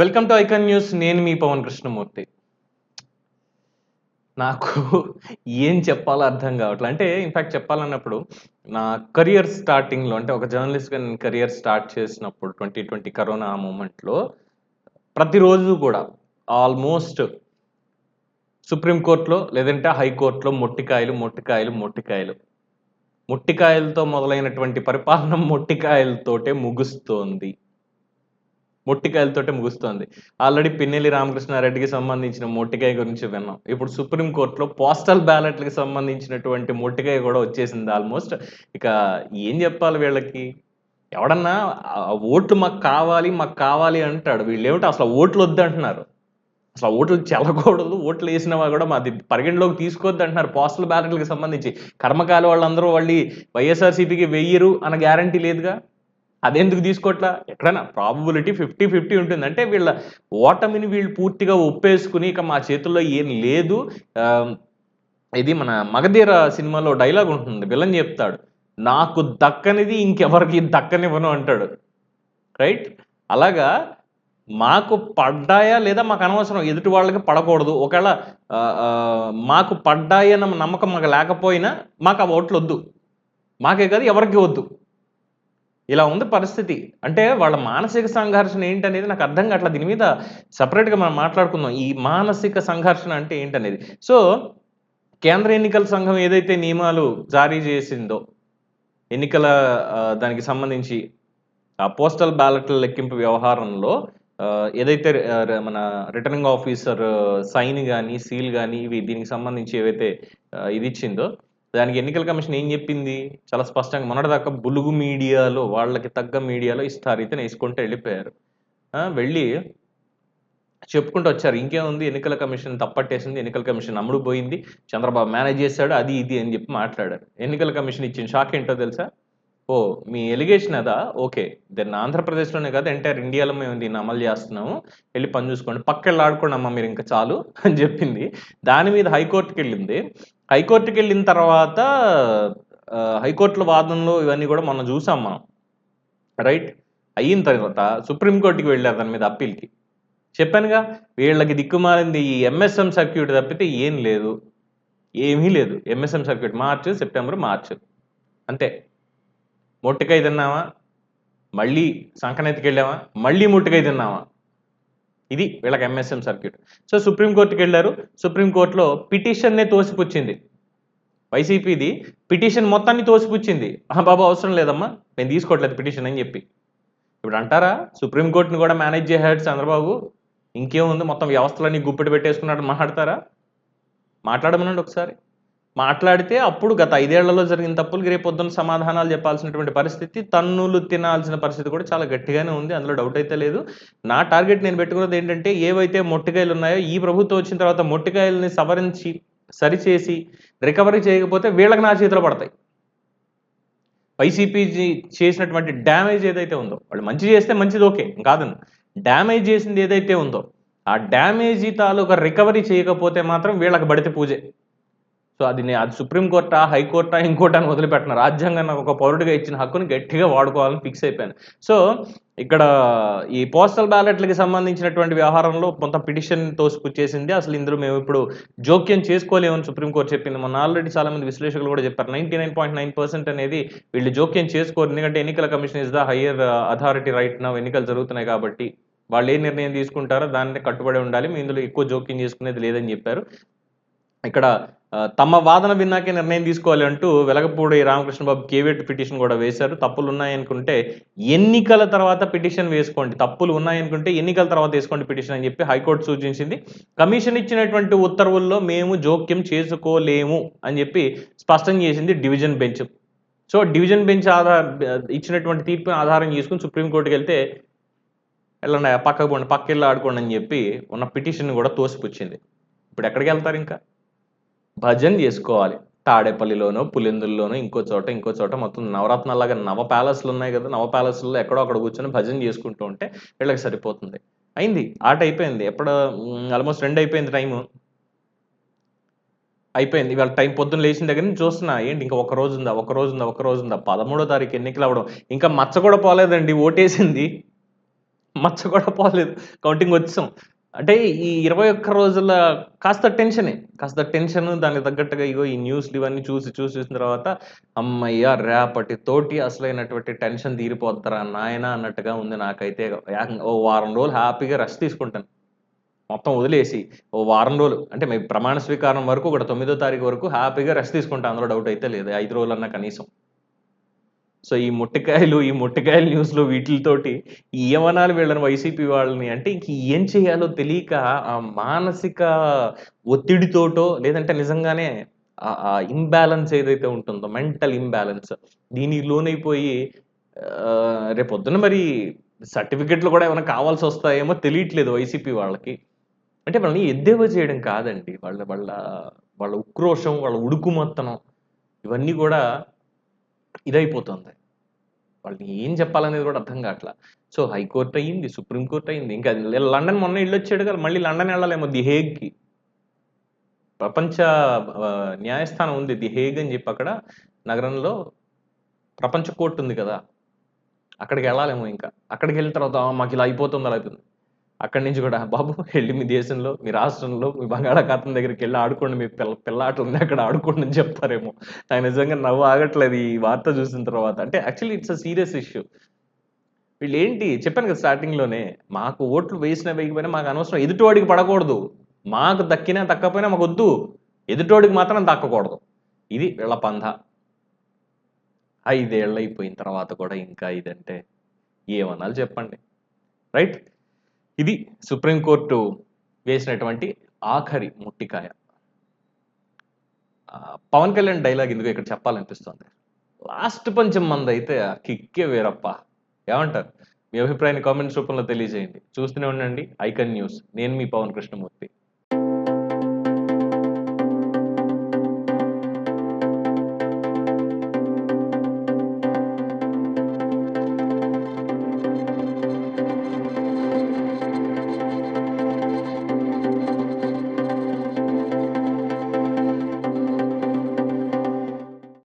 Welcome to icon news నేను మీ పవన్ కృష్ణమూర్తి. నాకు ఏం చెప్పాలో అర్థం కావట్లే. అంటే ఇన్ఫాక్ట్ చెప్పాలన్నప్పుడు నా కెరియర్ స్టార్టింగ్లో అంటే ఒక జర్నలిస్ట్గా నేను కెరియర్ స్టార్ట్ చేసినప్పుడు ట్వంటీ ట్వంటీ కరోనా మూమెంట్లో ప్రతిరోజు కూడా ఆల్మోస్ట్ సుప్రీంకోర్టులో లేదంటే హైకోర్టులో మొట్టికాయలు మొట్టికాయలు మొట్టికాయలు. మొట్టికాయలతో మొదలైనటువంటి పరిపాలన మొట్టికాయలతోటే ముగుస్తోంది. మొట్టికాయలతోటే ముగుస్తోంది. ఆల్రెడీ పిన్నెల్లి రామకృష్ణారెడ్డికి సంబంధించిన మొట్టికాయ గురించి విన్నాం. ఇప్పుడు సుప్రీంకోర్టులో పోస్టల్ బ్యాలెట్లకు సంబంధించినటువంటి మొట్టికాయ కూడా వచ్చేసింది ఆల్మోస్ట్. ఇక ఏం చెప్పాలి వీళ్ళకి? ఎవడన్నా ఓట్లు మాకు కావాలి మాకు కావాలి అంటాడు. వీళ్ళు ఏమిటి అసలు ఓట్లు వద్దు అంటున్నారు? అసలు ఓట్లు చెల్లకూడదు ఓట్లు వేసిన కూడా మాది పరిగణలోకి తీసుకోవద్దు అంటున్నారు పోస్టల్ బ్యాలెట్లకు సంబంధించి. కర్మకాల వాళ్ళందరూ వాళ్ళు వైఎస్ఆర్సీపీకి వెయ్యరు అన్న గ్యారంటీ లేదుగా? అదెందుకు తీసుకోవట్లా ఎక్కడైనా ప్రాబబిలిటీ ఫిఫ్టీ ఫిఫ్టీ ఉంటుంది. అంటే వీళ్ళ ఓటమిని వీళ్ళు పూర్తిగా ఒప్పేసుకుని ఇక మా చేతుల్లో ఏం లేదు. ఇది మన మగధీర సినిమాలో డైలాగ్ ఉంటుంది. విలన్ చెప్తాడు నాకు దక్కనిది ఇంకెవరికి దక్కనివ్వను అంటాడు. రైట్ అలాగా మాకు పడ్డాయా లేదా మాకు అనవసరం? ఎదుటి వాళ్ళకి పడకూడదు. ఒకవేళ మాకు పడ్డాయన్న నమ్మకం మాకు లేకపోయినా మాకు ఆ ఓట్లు వద్దు. మాకే కాదు ఎవరికి వద్దు. ఇలా ఉంది పరిస్థితి. అంటే వాళ్ళ మానసిక సంఘర్షణ ఏంటనేది నాకు అర్థం కావట్లేదు. దీని మీద సపరేట్గా మనం మాట్లాడుకుందాం. ఈ మానసిక సంఘర్షణ అంటే ఏంటనేది? సో కేంద్ర ఎన్నికల సంఘం ఏదైతే నియమాలు జారీ చేసిందో ఎన్నికల దానికి సంబంధించి ఆ పోస్టల్ బ్యాలెట్ల లెక్కింపు వ్యవహారంలో ఏదైతే మన రిటర్నింగ్ ఆఫీసర్ సైన్ కానీ సీల్ కానీ ఇవి దీనికి సంబంధించి ఏవైతే ఇది ఇచ్చిందో దానికి ఎన్నికల కమిషన్ ఏం చెప్పింది? చాలా స్పష్టంగా మొన్నటిదాకా బులుగు మీడియాలో వాళ్ళకి తగ్గ మీడియాలో ఇస్తారైతే వేసుకుంటూ వెళ్ళిపోయారు. వెళ్ళి చెప్పుకుంటూ వచ్చారు. ఇంకేముంది ఎన్నికల కమిషన్ తప్పట్టేసింది ఎన్నికల కమిషన్ అమ్ముడు పోయింది. చంద్రబాబు మేనేజ్ చేశాడు అది ఇది అని చెప్పి మాట్లాడారు. ఎన్నికల కమిషన్ ఇచ్చిన షాక్ ఏంటో తెలుసా? ఓ మీ ఎలిగేషన్ అదా? ఓకే. దెన్ ఆంధ్రప్రదేశ్లోనే కాదు ఎంటైర్ ఇండియాలో మేము దీన్ని అమలు చేస్తున్నాము. వెళ్ళి పని చూసుకోండి. పక్కెళ్ళి ఆడుకోండి అమ్మా మీరు ఇంకా చాలు అని చెప్పింది. దాని మీద హైకోర్టుకి వెళ్ళింది. హైకోర్టుకి వెళ్ళిన తర్వాత హైకోర్టులో వాదనలు ఇవన్నీ కూడా మొన్న చూసాం మనం. రైట్? అయిన తర్వాత సుప్రీంకోర్టుకి వెళ్ళారు దాని మీద అప్పీల్కి. చెప్పానుగా వీళ్ళకి దిక్కుమారింది ఈ ఎంఎస్ఎం సర్క్యూట్ తప్పితే ఏం లేదు. ఏమీ లేదు. MSM circuit March September March. అంతే. మొట్టికాయ తిన్నామా మళ్ళీ సంకనెత్తికి వెళ్ళామా మళ్ళీ ముట్టికాయ తిన్నామా ఇది వీళ్ళకి ఎంఎస్ఎం సర్క్యూట్ సో సుప్రీంకోర్టుకి వెళ్ళారు. సుప్రీంకోర్టులో పిటిషన్నే తోసిపుచ్చింది. వైసీపీది పిటిషన్ మొత్తాన్ని తోసిపుచ్చింది. ఆహా బాబు అవసరం లేదమ్మా. నేను తీసుకోవట్లేదు పిటిషన్ అని చెప్పి. ఇప్పుడు అంటారా? సుప్రీంకోర్టుని కూడా మేనేజ్ చేశాడు చంద్రబాబు. ఇంకేముంది? మొత్తం వ్యవస్థలన్నీ గుప్పెడు పెట్టేసుకున్నాడు మాట్లాడతారా? మాట్లాడమనండి ఒకసారి. మాట్లాడితే అప్పుడు గత ఐదేళ్ళలో జరిగిన తప్పులకి రేపు పొద్దున్న సమాధానాలు చెప్పాల్సినటువంటి పరిస్థితి తన్నులు తినాల్సిన పరిస్థితి కూడా చాలా గట్టిగానే ఉంది. అందులో డౌట్ అయితే లేదు. నా టార్గెట్ నేను పెట్టుకున్నది ఏంటంటే ఏవైతే మొట్టికాయలు ఉన్నాయో ఈ ప్రభుత్వం వచ్చిన తర్వాత మొట్టికాయలని సవరించి సరిచేసి రికవరీ చేయకపోతే వీళ్ళకి నా చేతిలో పడతాయి. వైసీపీ చేసినటువంటి డ్యామేజ్ ఏదైతే ఉందో వాళ్ళు మంచి చేస్తే మంచిది ఓకే కాదను. డ్యామేజ్ చేసింది ఏదైతే ఉందో ఆ డ్యామేజీ తాలూకా రికవరీ చేయకపోతే మాత్రం వీళ్ళకి బడితే పూజే. సో అది నేను అది సుప్రీంకోర్టా హైకోర్టా ఇంకోటా అని వదిలిపెట్టిన రాజ్యాంగం నాకు ఒక పౌరుడిగా ఇచ్చిన హక్కుని గట్టిగా వాడుకోవాలని ఫిక్స్ అయిపోయాను. సో ఇక్కడ ఈ పోస్టల్ బ్యాలెట్లకి సంబంధించినటువంటి వ్యవహారంలో కొంత పిటిషన్ తోసుకొచ్చేసింది అసలు ఇందులో మేము ఇప్పుడు జోక్యం చేసుకోలేమని సుప్రీంకోర్టు చెప్పింది. మొన్న ఆల్రెడీ చాలా మంది విశ్లేషకులు కూడా చెప్పారు. Ninety nine point nine percent అనేది వీళ్ళు జోక్యం చేసుకోరు. ఎందుకంటే ఎన్నికల commission is the higher authority right నా. ఎన్నికలు జరుగుతున్నాయి కాబట్టి వాళ్ళు ఏ నిర్ణయం తీసుకుంటారో దాన్ని కట్టుబడి ఉండాలి. మీ ఇందులో ఎక్కువ జోక్యం చేసుకునేది లేదని చెప్పారు. ఇక్కడ తమ వాదన విన్నాకే నిర్ణయం తీసుకోవాలి అంటూ వెలగపూడి రామకృష్ణ బాబు కేవేట్ పిటిషన్ కూడా వేశారు. తప్పులు ఉన్నాయనుకుంటే ఎన్నికల తర్వాత పిటిషన్ వేసుకోండి. తప్పులు ఉన్నాయనుకుంటే ఎన్నికల తర్వాత వేసుకోండి పిటిషన్ అని చెప్పి హైకోర్టు సూచించింది. కమిషన్ ఇచ్చినటువంటి ఉత్తర్వుల్లో మేము జోక్యం చేసుకోలేము అని చెప్పి స్పష్టం చేసింది division bench. So division bench ఆధార ఇచ్చినటువంటి తీర్పుని ఆధారం చేసుకుని సుప్రీంకోర్టుకి వెళ్తే వెళ్ళండి పక్కకు పోండి పక్క వెళ్ళి ఆడుకోండి అని చెప్పి ఉన్న పిటిషన్ కూడా తోసిపుచ్చింది. ఇప్పుడు ఎక్కడికి వెళ్తారు ఇంకా? భజన చేసుకోవాలి. తాడేపల్లిలోనో పులిందుల్లోనో ఇంకో చోట ఇంకో చోట మొత్తం నవరత్నాలాగా నవ ప్యాలెస్లు ఉన్నాయి కదా నవ ప్యాలెస్లో ఎక్కడో అక్కడ కూర్చొని భజన చేసుకుంటూ ఉంటే వీళ్ళకి సరిపోతుంది. అయింది. ఆట అయిపోయింది. ఎప్పుడు ఆల్మోస్ట్ రెండు అయిపోయింది టైము. అయిపోయింది. ఇవాళ టైం పొద్దున్న లేచిన దగ్గర నుంచి చూస్తున్నా. ఏంటి ఇంకా ఒక రోజు ఉందా ఒక రోజు ఉందా ఒక రోజు ఉందా? పదమూడో తారీఖు ఎన్నికలు అవ్వడం. ఇంకా మచ్చ కూడా పోలేదండి. ఓటేసింది. మచ్చ కూడా పోలేదు. కౌంటింగ్ వచ్చాం. అంటే ఈ ఇరవై ఒక్క రోజుల కాస్త టెన్షనే కాస్త టెన్షన్ దానికి తగ్గట్టుగా ఇగో ఈ న్యూస్లు ఇవన్నీ చూసి చూసి చూసిన తర్వాత అమ్మయ్య రేపటి తోటి అసలైనటువంటి టెన్షన్ తీరిపోతారా నాయన అన్నట్టుగా ఉంది నాకైతే. ఓ వారం రోజులు హ్యాపీగా రెస్ట్ తీసుకుంటాను. మొత్తం వదిలేసి ఓ వారం రోజులు అంటే మీ ప్రమాణ స్వీకారం వరకు కూడా తొమ్మిదో తారీఖు వరకు హ్యాపీగా రెస్ట్ తీసుకుంటాను అందులో డౌట్ అయితే లేదు. ఐదు రోజులన్నా కనీసం. సో ఈ ముట్టకాయలు ఈ ముట్టకాయల న్యూస్లో వీటితోటి ఏమనాలి వీళ్ళని వైసీపీ వాళ్ళని అంటే ఇంక ఏం చేయాలో తెలియక ఆ మానసిక ఒత్తిడితోటో లేదంటే నిజంగానే ఆ ఇంబ్యాలెన్స్ ఏదైతే ఉంటుందో మెంటల్ ఇంబ్యాలెన్స్ దీనికి లోనైపోయి రేపొద్దున మరి సర్టిఫికెట్లు కూడా ఏమైనా కావాల్సి వస్తాయేమో తెలియట్లేదు వైసీపీ వాళ్ళకి. అంటే వాళ్ళని ఎద్దేవా చేయడం కాదండి. వాళ్ళ వాళ్ళ వాళ్ళ ఉక్రోషం వాళ్ళ ఉడుకుమత్తనం ఇవన్నీ కూడా ఇదైపోతుంది. వాళ్ళకి ఏం చెప్పాలనేది కూడా అర్థం కావట్లా సో హైకోర్టు అయ్యింది సుప్రీంకోర్టు అయింది. ఇంకా లండన్ మొన్న ఇల్లు వచ్చాడు కదా మళ్ళీ లండన్ వెళ్ళాలేమో ది హేగ్కి. ప్రపంచ న్యాయస్థానం ఉంది ది హేగ్ అని చెప్పి అక్కడ నగరంలో ప్రపంచ కోర్టు ఉంది కదా. అక్కడికి వెళ్ళాలేమో ఇంకా. అక్కడికి వెళ్ళిన తర్వాత మాకు ఇలా అయిపోతుంది అలా అయిపోతుంది. అక్కడి నుంచి కూడా బాబు వెళ్ళి మీ దేశంలో మీ రాష్ట్రంలో మీ బంగాళాఖాతం దగ్గరికి వెళ్ళి ఆడుకోండి మీ పిల్ల పిల్లాటలు ఉంది అక్కడ ఆడుకోండి అని చెప్తారేమో. నాకు నిజంగా నవ్వు ఆగట్లేదు ఈ వార్త చూసిన తర్వాత. అంటే actually it's a serious issue వీళ్ళు ఏంటి చెప్పాను కదా స్టార్టింగ్లోనే లోనే మాకు ఓట్లు వేసినా వేయకపోయినా మాకు అనవసరం. ఎదుటివాడికి పడకూడదు. మాకు దక్కినా దక్కపోయినా మాకు వద్దు. ఎదుటోడికి మాత్రం దక్కకూడదు. ఇది వీళ్ళ పంధ. ఐదేళ్ళు అయిపోయిన తర్వాత కూడా ఇంకా ఇదంటే ఏమనాలి చెప్పండి. రైట్? ఇది సుప్రీంకోర్టు వేసినటువంటి ఆఖరి ముట్టికాయ. పవన్ కళ్యాణ్ డైలాగ్ ఎందుకు ఇక్కడ చెప్పాలనిపిస్తుంది. లాస్ట్ పంచం మంది అయితే కిక్కే వేరప్ప. ఏమంటారు? మీ అభిప్రాయాన్ని కామెంట్స్ రూపంలో తెలియజేయండి. చూస్తూనే ఉండండి. Icon news. నేను మీ పవన్ కృష్ణమూర్తి.